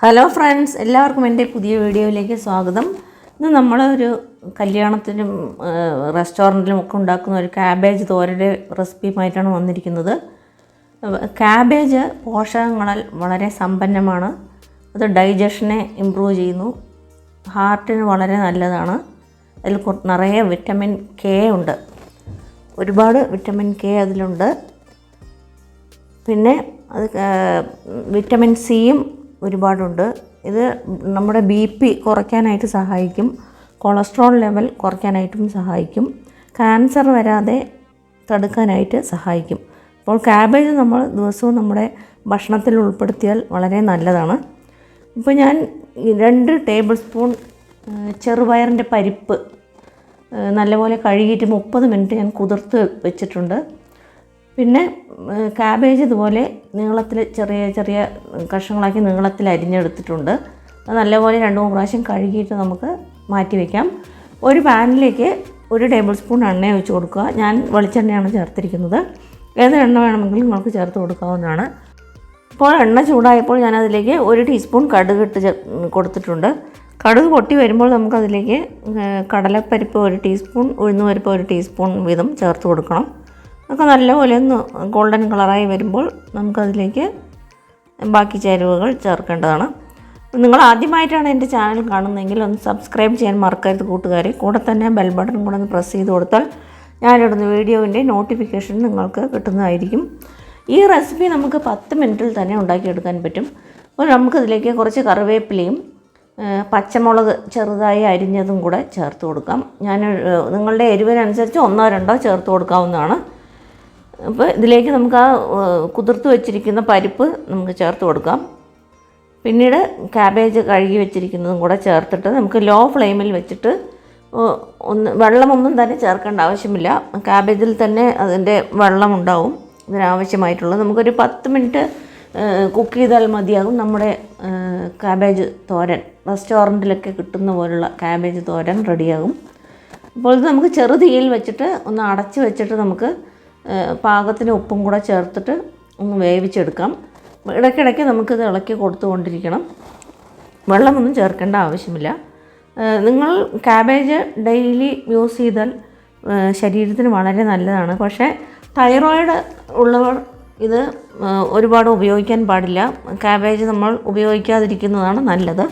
Hello friends എല്ലാവർക്കും എന്റെ പുതിയ വീഡിയോയിലേക്ക് സ്വാഗതം. ഇന്ന് നമ്മളൊരു കല്യാണത്തിനും റെസ്റ്റോറന്റിലും ഒക്കെ ഉണ്ടാക്കുന്ന ഒരു ക്യാബേജ് തോരയുടെ റെസിപ്പിയുമായിട്ടാണ് വന്നിരിക്കുന്നത്. ക്യാബേജ് പോഷകങ്ങളാൽ വളരെ സമ്പന്നമാണ്. അത് ഡൈജഷനെ ഇമ്പ്രൂവ് ചെയ്യുന്നു. ഹാർട്ടിന് വളരെ നല്ലതാണ്. അതിൽ നിറയെ വിറ്റമിൻ കെ ഉണ്ട്. ഒരുപാട് വിറ്റമിൻ കെ അതിലുണ്ട്. പിന്നെ അത് വിറ്റമിൻ സിയും ഒരുപാടുണ്ട്. ഇത് നമ്മുടെ ബി പി കുറയ്ക്കാനായിട്ട് സഹായിക്കും. കൊളസ്ട്രോൾ ലെവൽ കുറയ്ക്കാനായിട്ടും സഹായിക്കും. ക്യാൻസർ വരാതെ തടുക്കാനായിട്ട് സഹായിക്കും. അപ്പോൾ ക്യാബേജ് നമ്മൾ ദിവസവും നമ്മുടെ ഭക്ഷണത്തിൽ ഉൾപ്പെടുത്തിയാൽ വളരെ നല്ലതാണ്. ഇപ്പോൾ ഞാൻ രണ്ട് ടേബിൾ സ്പൂൺ ചെറുപയറിന്റെ പരിപ്പ് നല്ലപോലെ കഴുകിയിട്ട് മുപ്പത് മിനിറ്റ് ഞാൻ കുതിർത്ത് വെച്ചിട്ടുണ്ട്. പിന്നെ കാബേജ് ഇതുപോലെ നീളത്തിൽ ചെറിയ ചെറിയ കഷ്ണങ്ങളാക്കി നീളത്തിൽ അരിഞ്ഞെടുത്തിട്ടുണ്ട്. നല്ലപോലെ രണ്ട് മൂന്ന് പ്രാവശ്യം കഴുകിയിട്ട് നമുക്ക് മാറ്റി വയ്ക്കാം ഒരു പാനിലേക്ക് ഒരു ടേബിൾ സ്പൂൺ എണ്ണ ഒഴിച്ച് കൊടുക്കുക. ഞാൻ വെളിച്ചെണ്ണയാണ് ചേർത്തിരിക്കുന്നത്. ഏത് എണ്ണ വേണമെങ്കിലും നിങ്ങൾക്ക് ചേർത്ത് കൊടുക്കാവുന്നതാണ്. ഇപ്പോൾ എണ്ണ ചൂടായപ്പോൾ ഞാനതിലേക്ക് ഒരു ടീസ്പൂൺ കടുക് ഇട്ട് കൊടുത്തിട്ടുണ്ട്. കടുക് പൊട്ടി വരുമ്പോൾ നമുക്കതിലേക്ക് കടലപ്പരിപ്പ് ഒരു ടീസ്പൂൺ ഉഴുന്നുപരിപ്പ് ഒരു ടീസ്പൂൺ വീതം ചേർത്ത് കൊടുക്കണം. ഒക്കെ നല്ലപോലെ ഒന്ന് ഗോൾഡൻ കളറായി വരുമ്പോൾ നമുക്കതിലേക്ക് ബാക്കി ചേരുവകൾ ചേർക്കേണ്ടതാണ്. നിങ്ങൾ ആദ്യമായിട്ടാണ് എന്റെ ചാനൽ കാണുന്നതെങ്കിൽ ഒന്ന് സബ്സ്ക്രൈബ് ചെയ്യാൻ മറക്കരുത് കൂട്ടുകാരെ. കൂടെ തന്നെ ബെൽ ബട്ടൺ കൂടെ ഒന്ന് പ്രസ് ചെയ്ത് കൊടുത്താൽ ഞാനിടുന്ന വീഡിയോവിന്റെ നോട്ടിഫിക്കേഷൻ നിങ്ങൾക്ക് കിട്ടുന്നതായിരിക്കും. ഈ റെസിപ്പി നമുക്ക് പത്ത് മിനിറ്റിൽ തന്നെ ഉണ്ടാക്കിയെടുക്കാൻ പറ്റും. അപ്പോൾ നമുക്കിതിലേക്ക് കുറച്ച് കറിവേപ്പിലയും പച്ചമുളക് ചെറുതായി അരിഞ്ഞതും കൂടെ ചേർത്ത് കൊടുക്കാം. ഞാൻ നിങ്ങളുടെ എരിവിനനുസരിച്ച് ഒന്നോ രണ്ടോ ചേർത്ത് കൊടുക്കാവുന്നതാണ്. അപ്പോൾ ഇതിലേക്ക് നമുക്ക് ആ കുതിർത്ത് വെച്ചിരിക്കുന്ന പരിപ്പ് നമുക്ക് ചേർത്ത് കൊടുക്കാം. പിന്നീട് ക്യാബേജ് കഴുകി വെച്ചിരിക്കുന്നതും കൂടെ ചേർത്തിട്ട് നമുക്ക് ലോ ഫ്ലെയിമിൽ വെച്ചിട്ട് ഒന്ന് വെള്ളമൊന്നും തന്നെ ചേർക്കേണ്ട ആവശ്യമില്ല. ക്യാബേജിൽ തന്നെ അതിന്റെ വെള്ളം ഉണ്ടാവും ഇതിനാവശ്യമായിട്ടുള്ളത് നമുക്കൊരു പത്ത് മിനിറ്റ് കുക്ക് ചെയ്താൽ മതിയാകും നമ്മുടെ ക്യാബേജ് തോരൻ. റെസ്റ്റോറന്റിലൊക്കെ കിട്ടുന്ന പോലുള്ള ക്യാബേജ് തോരൻ റെഡിയാകും അപ്പോൾ ഇത് നമുക്ക് ചെറുതീയിൽ വെച്ചിട്ട് ഒന്ന് അടച്ച് വെച്ചിട്ട് നമുക്ക് പാകത്തിന് ഉപ്പും കൂടെ ചേർത്തിട്ട് ഒന്ന് വേവിച്ചെടുക്കാം. ഇടയ്ക്കിടയ്ക്ക് നമുക്കിത് ഇളക്കി കൊടുത്തുകൊണ്ടിരിക്കണം. വെള്ളമൊന്നും ചേർക്കേണ്ട ആവശ്യമില്ല. നിങ്ങൾ ക്യാബേജ് ഡെയിലി യൂസ് ചെയ്താൽ ശരീരത്തിന് വളരെ നല്ലതാണ്. പക്ഷേ തൈറോയിഡ് ഉള്ളവർ ഇത് ഒരുപാട് ഉപയോഗിക്കാൻ പാടില്ല. ക്യാബേജ് നമ്മൾ ഉപയോഗിക്കാതിരിക്കുന്നതാണ് നല്ലത്.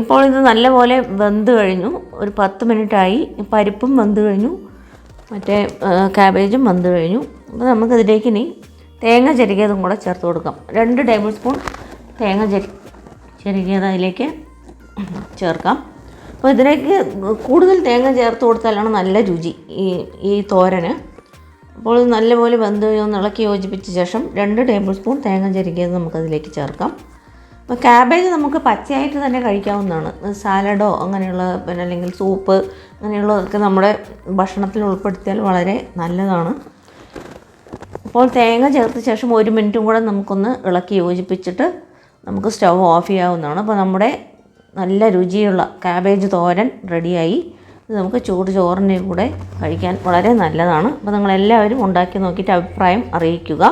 ഇപ്പോൾ ഇത് നല്ലപോലെ വെന്ത് കഴിഞ്ഞു. ഒരു പത്ത് മിനിറ്റായി പരിപ്പും വെന്ത് കഴിഞ്ഞു. മറ്റേ ക്യാബേജും വെന്ത് കഴിഞ്ഞു. അപ്പോൾ നമുക്കതിലേക്ക് ഇനി തേങ്ങ ചെരുകിയതും കൂടെ ചേർത്ത് കൊടുക്കാം. രണ്ട് ടേബിൾ സ്പൂൺ തേങ്ങ ചെരി ചെരുകിയത് അതിലേക്ക് ചേർക്കാം. അപ്പോൾ ഇതിലേക്ക് കൂടുതൽ തേങ്ങ ചേർത്ത് കൊടുത്താലാണ് നല്ല രുചി ഈ ഈ തോരന്. അപ്പോൾ നല്ലപോലെ വെന്ത് ഇളക്കി യോജിപ്പിച്ച ശേഷം രണ്ട് ടേബിൾ സ്പൂൺ തേങ്ങ ചെരുകിയത് നമുക്കതിലേക്ക് ചേർക്കാം. അപ്പോൾ ക്യാബേജ് നമുക്ക് പച്ചയായിട്ട് തന്നെ കഴിക്കാവുന്നതാണ്. സാലഡോ അങ്ങനെയുള്ള പിന്നെ അല്ലെങ്കിൽ സൂപ്പ് അങ്ങനെയുള്ളതൊക്കെ നമ്മുടെ ഭക്ഷണത്തിൽ ഉൾപ്പെടുത്തിയാൽ വളരെ നല്ലതാണ്. അപ്പോൾ തേങ്ങ ചേർത്ത ശേഷം ഒരു മിനിറ്റും കൂടെ നമുക്കൊന്ന് ഇളക്കി യോജിപ്പിച്ചിട്ട് നമുക്ക് സ്റ്റവ് ഓഫ് ചെയ്യാവുന്നതാണ്. അപ്പോൾ നമ്മുടെ നല്ല രുചിയുള്ള ക്യാബേജ് തോരൻ റെഡിയായി. ഇത് നമുക്ക് ചൂട് ചോറിന്റെ കൂടെ കഴിക്കാൻ വളരെ നല്ലതാണ്. അപ്പോൾ നിങ്ങളെല്ലാവരും ഉണ്ടാക്കി നോക്കിയിട്ട് അഭിപ്രായം അറിയിക്കുക.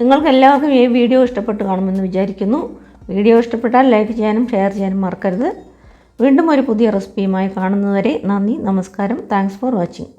നിങ്ങൾക്ക് എല്ലാവർക്കും ഈ വീഡിയോ ഇഷ്ടപ്പെട്ട് കാണുമെന്ന് വിചാരിക്കുന്നു. വീഡിയോ ഇഷ്ടപ്പെട്ടാൽ ലൈക്ക് ചെയ്യാനും ഷെയർ ചെയ്യാനും മറക്കരുത്. വീണ്ടും ഒരു പുതിയ റെസിപ്പിയുമായി കാണുന്നതുവരെ നന്ദി നമസ്കാരം. Thanks for watching.